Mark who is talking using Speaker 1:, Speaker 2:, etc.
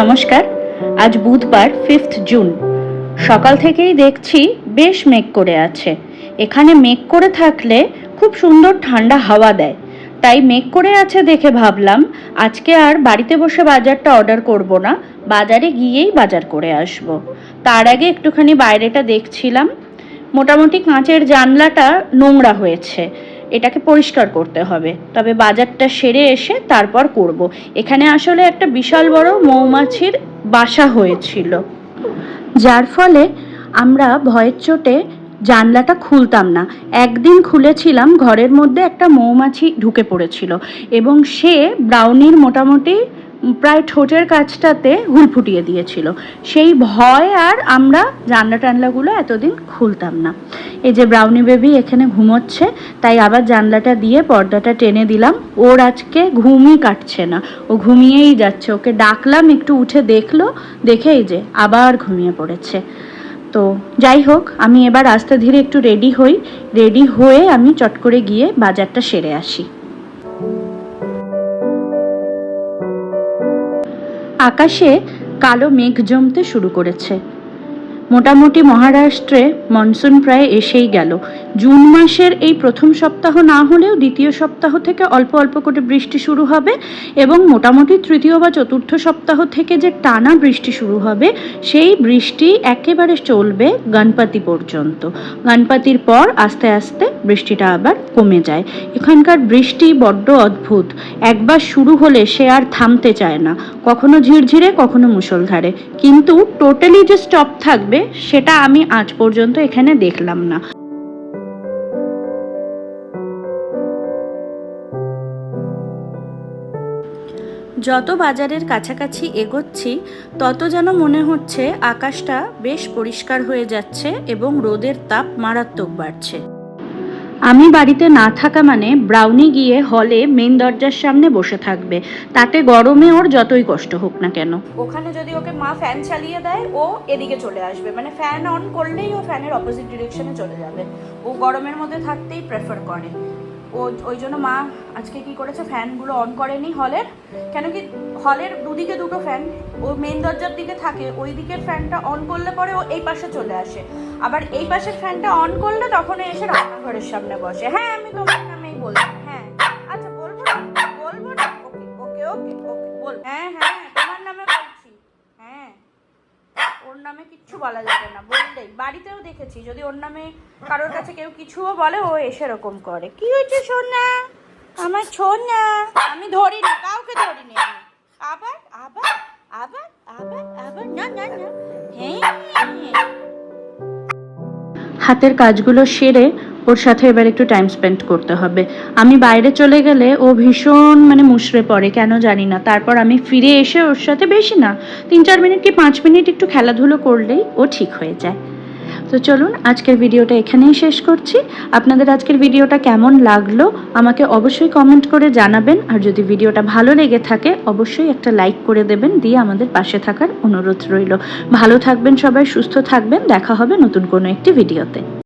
Speaker 1: নমস্কার, আজ বুধবার ফিফথ জুন সকাল থেকেই দেখছি বেশ মেঘ করে আছে। এখানে মেঘ করে থাকলে খুব সুন্দর ঠান্ডা হাওয়া দেয়। তাই মেঘ করে আছে দেখে ভাবলাম, আজকে আর বাড়িতে বসে বাজারটা অর্ডার করব না, বাজারে গিয়েই বাজার করে আসব। তার আগে একটুখানি বাইরেটা দেখছিলাম। মোটামুটি কাঁচের জানলাটা নোংরা হয়েছে। এটাকে পরিষ্কার করতে হবে। তবে বাজারটা সেরে এসে তারপর করব। এখানে আসলে একটা বিশাল বড় মৌমাছির বাসা হয়েছিল। যার ফলে আমরা ভয়ের চোটে জানলাটা খুলতাম না। একদিন খুলেছিলাম, ঘরের মধ্যে একটা মৌমাছি ঢুকে পড়েছিল এবং সে ব্রাউনির মোটামুটি প্রায় ঠোঁটের কাছটাতে হুল ফুটিয়ে দিয়েছিল। সেই ভয় আর আমরা জানলা টানলাগুলো এতদিন খুলতাম না। এই যে ব্রাউনি বেবি এখানে ঘুমোচ্ছে, তাই আবার জানলাটা দিয়ে পর্দাটা টেনে দিলাম। ওর আজকে ঘুমই কাটছে না। ও ঘুমিয়েই যাচ্ছে। ওকে ডাকলাম, একটু উঠে দেখল, দেখেই যে আবার ঘুমিয়ে পড়েছে। তো যাই হোক, আমি এবার আস্তে ধীরে একটু রেডি হই। রেডি হয়ে আমি চট করে গিয়ে বাজারটা সেরে আসি। আকাশে কালো মেঘ জমতে শুরু করেছে। মোটামুটি মহারাষ্ট্রে মনসুন প্রায় এসেই গেল। জুন মাসের এই প্রথম সপ্তাহ না হলেও দ্বিতীয় সপ্তাহ থেকে অল্প অল্প করে বৃষ্টি শুরু হবে এবং মোটামুটি তৃতীয় বা চতুর্থ সপ্তাহ থেকে যে টানা বৃষ্টি শুরু হবে, সেই বৃষ্টি একেবারে চলবে গণপতি পর্যন্ত। গণপতির পর আস্তে আস্তে বৃষ্টিটা আবার কমে যায়। এখানকার বৃষ্টি বড্ড অদ্ভুত। একবার শুরু হলে সে আর থামতে চায় না। কখনো ঝিরঝিরে, কখনো মুষলধারে। কিন্তু টোটালি যে স্টপ থাকবে, সেটা আমি আজ পর্যন্ত এখানে দেখলাম না। যত বাজারের কাছাকাছি এগোচ্ছি, তত যেন মনে হচ্ছে আকাশটা বেশ পরিষ্কার হয়ে যাচ্ছে এবং রোদের তাপ মারাত্মক বাড়ছে। আমি বাড়িতে না থাকা মানে ব্রাউনি গিয়ে হলে মেন দরজার সামনে বসে থাকবে। তাতে গরমে ওর যতই কষ্ট হোক না কেন।
Speaker 2: ওখানে যদি ওকে মা ফ্যান চালিয়ে দেয়, ও এদিকে চলে আসবে। মানে ফ্যান অন করলেই ও ফ্যানের অপোজিট ডিরেকশনে চলে যাবে। ও গরমের মধ্যে থাকতেই প্রেফার করে। ওই জন্য মা আজকে কি করেছে? ফ্যানগুলো অন করেনি হলের। কেন কি হলের দুদিকে দুটো ফ্যান, ও মেন দরজার দিকে থাকে, ওই দিকের ফ্যানটা অন করলে পরে ও এই পাশে চলে আসে। আবার এই পাশের ফ্যানটা অন করলে তখন এসে রান্নাঘরের সামনে বসে। হ্যাঁ আমি তোমার নামেই বলছি। নামে কিচ্ছু বলা যাবে না। বললেই, বাড়িতেও দেখেছি, যদি ওর নামে কারোর কাছে কেউ কিছুও বলে, ও এসে এরকম করে। কি হয়েছে, সোনা? আমার সোনা, আমি ধরিনি, কাউকে ধরিনি আমি। আবার আবার আবার আবার আবার, না না না। হ্যাঁ
Speaker 1: হাতের কাজগুলো সেরে ওর সাথে এবার একটু টাইম স্পেন্ড করতে হবে। আমি বাইরে চলে গেলে ও ভীষণ মানে মুশড়ে পড়ে, কেন জানি না। তারপর আমি ফিরে এসে ওর সাথে বেশি না, তিন চার মিনিট কি পাঁচ মিনিট একটু খেলাধুলো করলেই ও ঠিক হয়ে যায়। তো চলুন, আজকের ভিডিওটা এখানেই শেষ করছি। আপনাদের আজকের ভিডিওটা কেমন লাগল আমাকে অবশ্যই কমেন্ট করে জানাবেন। আর যদি ভিডিওটা ভালো লেগে থাকে, অবশ্যই একটা লাইক করে দেবেন, দিয়ে আমাদের পাশে থাকার অনুরোধ রইল। ভালো থাকবেন সবাই, সুস্থ থাকবেন। দেখা হবে নতুন কোনো একটি ভিডিওতে।